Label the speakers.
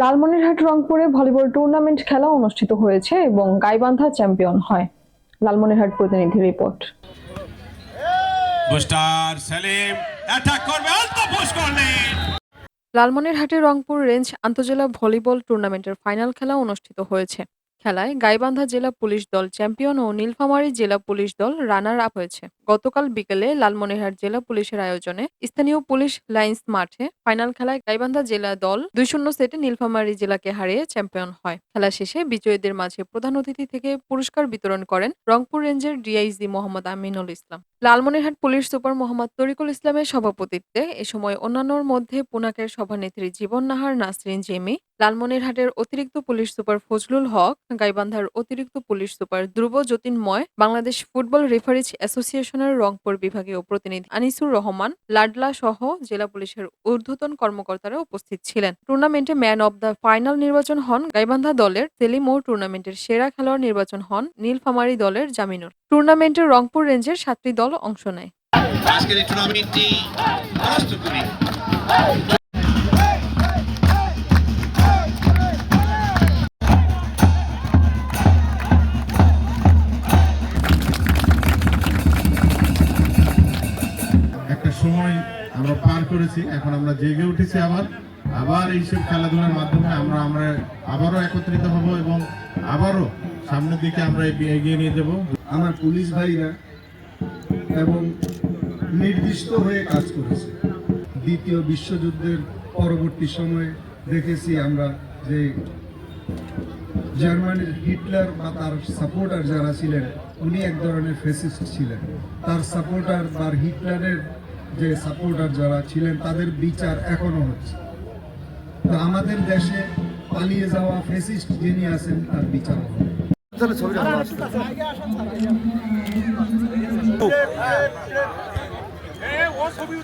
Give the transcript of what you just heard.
Speaker 1: লালমনিরহাট রংপুরে volleyball tournament খেলা অনুষ্ঠিত হয়েছে এবং গাইবান্ধা চ্যাম্পিয়ন হয়। লালমনিরহাট প্রতিনিধি রিপোর্ট।
Speaker 2: বুস্টার সেলিম অ্যাটাক করবে অল্প পুশ করলেন
Speaker 1: লালমনিরহাটে রংপুর রেঞ্জ আন্তজেলা ভলিবল টুর্নামেন্টের ফাইনাল খেলা অনুষ্ঠিত হয়েছে। খেলায় গাইবান্ধা জেলা পুলিশ দল চ্যাম্পিয়ন ও নীলফামারী জেলা পুলিশ দল রানার আপ হয়েছে। গতকাল বিকেলে লালমনিহার জেলা পুলিশের আয়োজনে স্থানীয় পুলিশ লাইন্স মাঠে ফাইনাল খেলায় গাইবান্ধা জেলা দল দুই শূন্য সেটে নীলফামারী জেলাকে হারিয়ে চ্যাম্পিয়ন হয়। খেলা শেষে বিজয়ীদের মাঝে প্রধান অতিথি থেকে পুরস্কার বিতরণ করেন রংপুর রেঞ্জের DIG Mohammad Aminul Islam. Lalmonirhat police super Mohammad Tarikul ইসলামের সভাপতিত্বে এ সময় অন্যান্যর মধ্যে পুনাকের সভানেত্রী জীবন নাহার নাসরিন জেমি, লালমনিরহাটের অতিরিক্ত পুলিশ সুপার ফজলুল হক, গাইবান্ধার অতিরিক্ত police super Dhruba Jatinmoy, Bangladesh football referees অ্যাসোসিয়েশনের রংপুর বিভাগীয় প্রতিনিধি আনিসুর রহমান, লাডলা সহ জেলা পুলিশের ঊর্ধ্বতন কর্মকর্তারা উপস্থিত ছিলেন। টুর্নামেন্টে ম্যান অব দ্য ফাইনাল নির্বাচন হন গাইবান্ধা দলের সেলিম, টুর্নামেন্টের সেরা খেলোয়াড় নির্বাচন হন নীলফামারী দলের জামিনুর টুর্নামেন্টে রংপুর রেঞ্জের সাতটি দল অংশ নেয়।
Speaker 3: আজকের এই টুর্নামেন্টটি
Speaker 4: একটা সময় আমরা পার করেছি এখন আমরা জেগে উঠেছি আবার। আবার এইসব খেলাধুলার মাধ্যমে আমরা আমরা আবারও একত্রিত হব এবং আবারও সামনের দিকে আমরা এগিয়ে নিয়ে যাব।
Speaker 5: আমার পুলিশ ভাইরা এবং নির্দিষ্ট হয়ে কাজ করেছে। দ্বিতীয় বিশ্বযুদ্ধের পরবর্তী সময়ে দেখেছি আমরা যে জার্মানির হিটলার বা তার সাপোর্টার যারা ছিলেন, উনি এক ধরনের ফেসিস্ট ছিলেন। তার সাপোর্টার বা হিটলারের যে সাপোর্টার যারা ছিলেন, তাদের বিচার এখনও হচ্ছে। তো আমাদের দেশে পালিয়ে যাওয়া ফেসিস্ট যিনি আছেন, তার বিচার হবে। ছবি